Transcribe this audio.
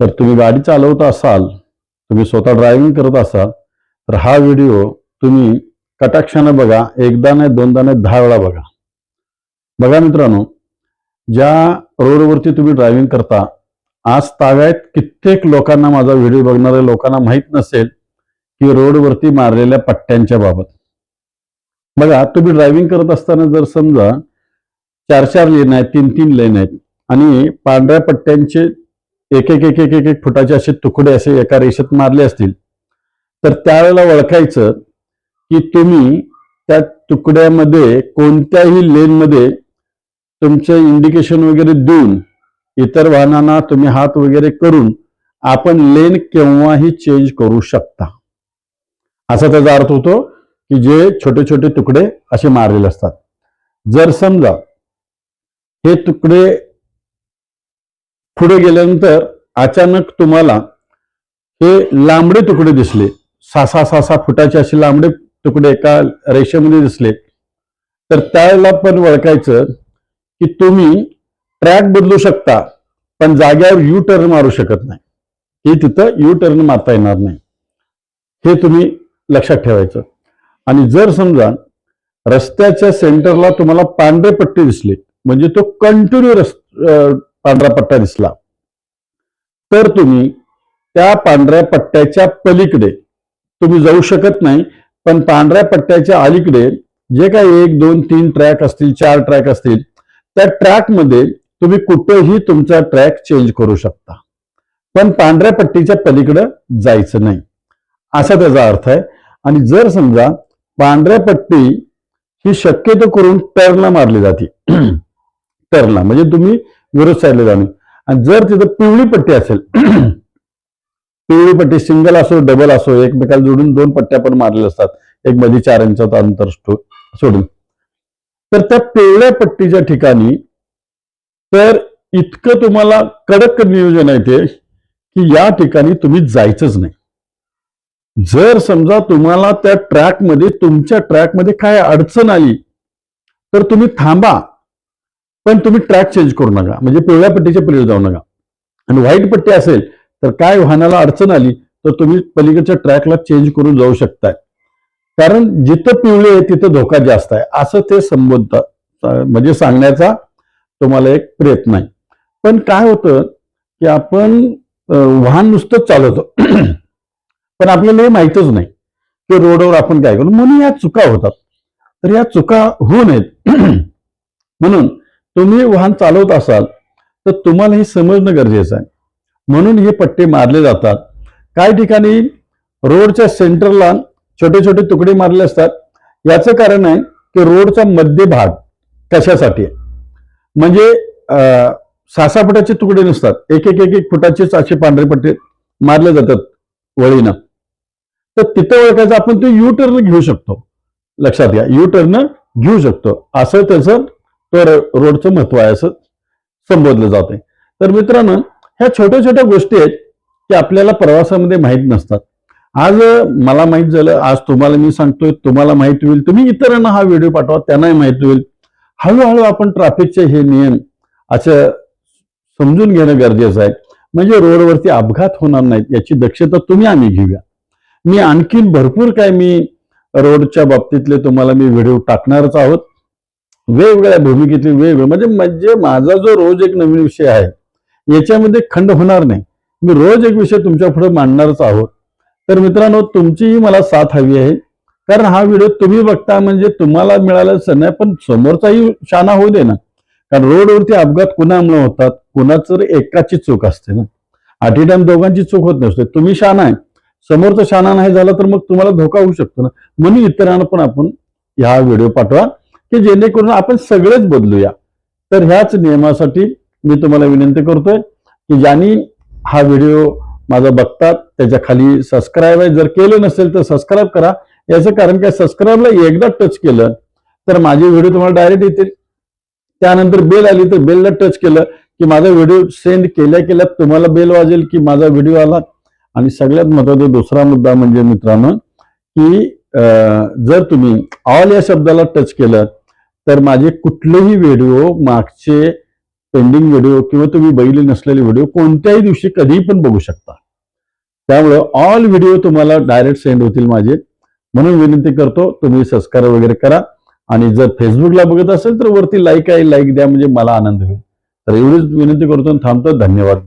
तर तुम्ही गाडी चालवत असाल तुम्ही स्वतः ड्रायव्हिंग करत असाल तर हा व्हिडिओ तुम्ही कटाक्षानं बघा एकदा नाही दोनदा नाही दहा वेळा बघा. बघा मित्रांनो ज्या रोडवरती तुम्ही ड्रायव्हिंग करता आज तागायत कित्येक लोकांना माझा व्हिडिओ बघणाऱ्या लोकांना माहीत नसेल की रोडवरती मारलेल्या पट्ट्यांच्या बाबत. बघा तुम्ही ड्रायव्हिंग करत असताना जर समजा चार चार लेन आहेत तीन तीन लेन आहेत आणि पांढऱ्या पट्ट्यांचे एक एक एक एक एक एक फुटाचे असे तुकडे असे एका रेषेत मारले असतील. तर त्यावेळेला ओळखायचं की तुम्ही त्या तुकड्यामध्ये कोणत्याही लेनमध्ये तुमचे इंडिकेशन वगैरे देऊन इतर वाहनांना तुम्ही हात वगैरे करून आपण लेन केव्हाही चेंज करू शकता. असा त्याचा अर्थ होतो की जे छोटे छोटे तुकडे असे मारलेले असतात. जर समजा हे तुकडे पुढे गेल्यानंतर अचानक तुम्हाला हे लांबडे तुकडे दिसले. सहा सहा सहा सहा फुटाचे असे लांबडे तुकडे एका रेषेमध्ये दिसले. तर त्यावेळेला पण वळखायचं की तुम्ही ट्रॅक बदलू शकता पण जाग्यावर यू टर्न मारू शकत नाही. हे तिथं यू टर्न मारता येणार नाही. हे तुम्ही लक्षात ठेवायचं. आणि जर समजा रस्त्याच्या सेंटरला तुम्हाला पांढरे पट्टी दिसले म्हणजे तो कंटिन्यू रस् पांढरा पट्टा दिसला. तर तुम्ही त्या पांढऱ्या पट्ट्याच्या पलीकडे तुम्ही जाऊ शकत नाही पण पांढऱ्या पट्ट्याच्या अलीकडे जे काही एक दोन तीन ट्रॅक असतील चार ट्रॅक असतील त्या ट्रॅकमध्ये तुम्ही कुठेही तुमचा ट्रॅक चेंज करू शकता. पण पांढऱ्या पट्टीच्या पलीकडे जायचं नाही. असा त्याचा अर्थ आहे. आणि जर समजा पांढऱ्या पट्टी ही शक्यतो करून टर्नला मारली जाते. टर्नला. म्हणजे तुम्ही विरोध साईडला जाणे आणि जर तिथं पिवळी पट्टी असेल पिवळी पट्टी सिंगल असो डबल असो एकमेकाला जोडून दोन पट्ट्या पण मारलेल्या असतात. एक मध्ये चार इंचाचा अंतर सोडून. तर त्या पिवळ्या पट्टीच्या ठिकाणी तर इतकं तुम्हाला कडक नियोजन आहे ते की या ठिकाणी तुम्ही जायचंच नाही. जर समजा तुम्हाला त्या ट्रॅकमध्ये तुमच्या ट्रॅकमध्ये काय अडचण आली तर तुम्ही थांबा. पण तुम्ही ट्रॅक चेंज करू नका. म्हणजे पिवळ्या पट्टीच्या पलीकडे जाऊ नका. आणि व्हाईट पट्टी असेल तर काय वाहनाला अडचण आली तर तुम्ही पलीकडच्या ट्रॅकला चेंज करून जाऊ शकताय. कारण जिथं पिवळे आहे तिथं धोका जास्त आहे. असं ते संबोधतात म्हणजे सांगण्याचा तुम्हाला एक प्रयत्न आहे. पण काय होतं की आपण वाहन नुसतंच चालवतो. पण आपल्याला हे माहीतच नाही की रोडवर आपण काय करू. म्हणून या चुका होतात. तर या चुका होऊ नयेत. म्हणून तुम्ही वाहन चालवत असाल तर तुम्हाला हे समजणं गरजेचं आहे. म्हणून हे पट्टे मारले जातात. काही ठिकाणी रोडच्या सेंटरला छोटे छोटे तुकडे मारले असतात. याचं कारण आहे की रोडचा मध्य भाग कशासाठी आहे? म्हणजे अं, सहा फुटाचे तुकडे नसतात. एक एक एक एक फुटाचेच असे पांढरे पट्टे मारले जातात वळीनं. तर तिथं ओळखायचं आपण ते यू टर्न घेऊ शकतो. लक्षात घ्या यू टर्न घेऊ शकतो. असं त्याचं तर रोडचं महत्त्व आहे असं संबोधलं जाते तर मित्रांनो ह्या छोट्या छोट्या गोष्टी आहेत की आपल्याला प्रवासामध्ये माहीत नसतात. आज मला माहीत झालं आज तुम्हाला मी सांगतोय तुम्हाला माहिती होईल तुम्ही इतरांना हा व्हिडिओ पाठवा त्यांनाही माहिती होईल. हळूहळू आपण ट्रॅफिकचे हे नियम असं समजून घेणं गरजेचं आहे. म्हणजे रोडवरती अपघात होणार नाहीत याची दक्षता तुम्ही आम्ही घेऊया. मी आणखीन भरपूर काय मी रोडच्या बाबतीतले तुम्हाला मी व्हिडिओ टाकणारच आहोत. वेगवेगळ्या भूमिकेतले वेगवेगळे म्हणजे म्हणजे माझा जो रोज एक नवीन विषय आहे याच्यामध्ये खंड होणार नाही. मी रोज एक विषय तुमच्यापुढे मांडणारच आहोत. तर मित्रांनो तुमचीही मला साथ हवी आहे. कारण हा व्हिडिओ तुम्ही बघता म्हणजे तुम्हाला मिळाला सण आहे पण समोरचाही शाना होऊ दे ना. कारण रोडवरती अपघात कुणामुळे होतात? कुणाचं तर एकाची चूक असते ना. अटी टाइम दोघांची चूक होत नसते. तुम्ही शाना आहे. समोरचा शाना नाही झाला तर मग तुम्हाला धोका होऊ शकतो ना. म्हणून इतरांना पण आपण ह्या व्हिडिओ पाठवा. की जेणेकरून आपण सगळेच बदलूया. तर ह्याच नियमासाठी मी तुम्हाला विनंती करतोय की ज्यांनी हा व्हिडिओ माझा बघतात त्याच्याखाली सबस्क्राईब आहे. जर केलं नसेल तर सबस्क्राईब करा. याचं कारण काय? सबस्क्राईबला एकदा टच केलं तर माझे व्हिडिओ तुम्हाला डायरेक्ट येतील. त्यानंतर बेल आली तर बेलला टच केलं की माझा व्हिडिओ सेंड केल्या केल्या तुम्हाला बेल वाजेल की माझा व्हिडिओ आला. आणि सगळ्यात महत्त्वाचा दुसरा मुद्दा म्हणजे मित्रांनो की जर तुम्ही ऑल या शब्दाला टच केलं तर माझे कुठलेही व्हिडिओ मागचे पेंडिंग व्हिडिओ किंवा तुम्ही बघितले नसलेले व्हिडिओ कोणत्याही दिवशी कधीही पण बघू शकता. त्यामुळे ऑल व्हिडिओ तुम्हाला डायरेक्ट सेंड होतील माझे. म्हणून विनंती करतो तुम्ही सबस्क्राईब वगैरे करा. आणि जर फेसबुकला बघत असेल तर वरती लाईक आहे लाईक द्या म्हणजे मला आनंद होईल. तर एवढीच विनंती करतो थांबतो. धन्यवाद.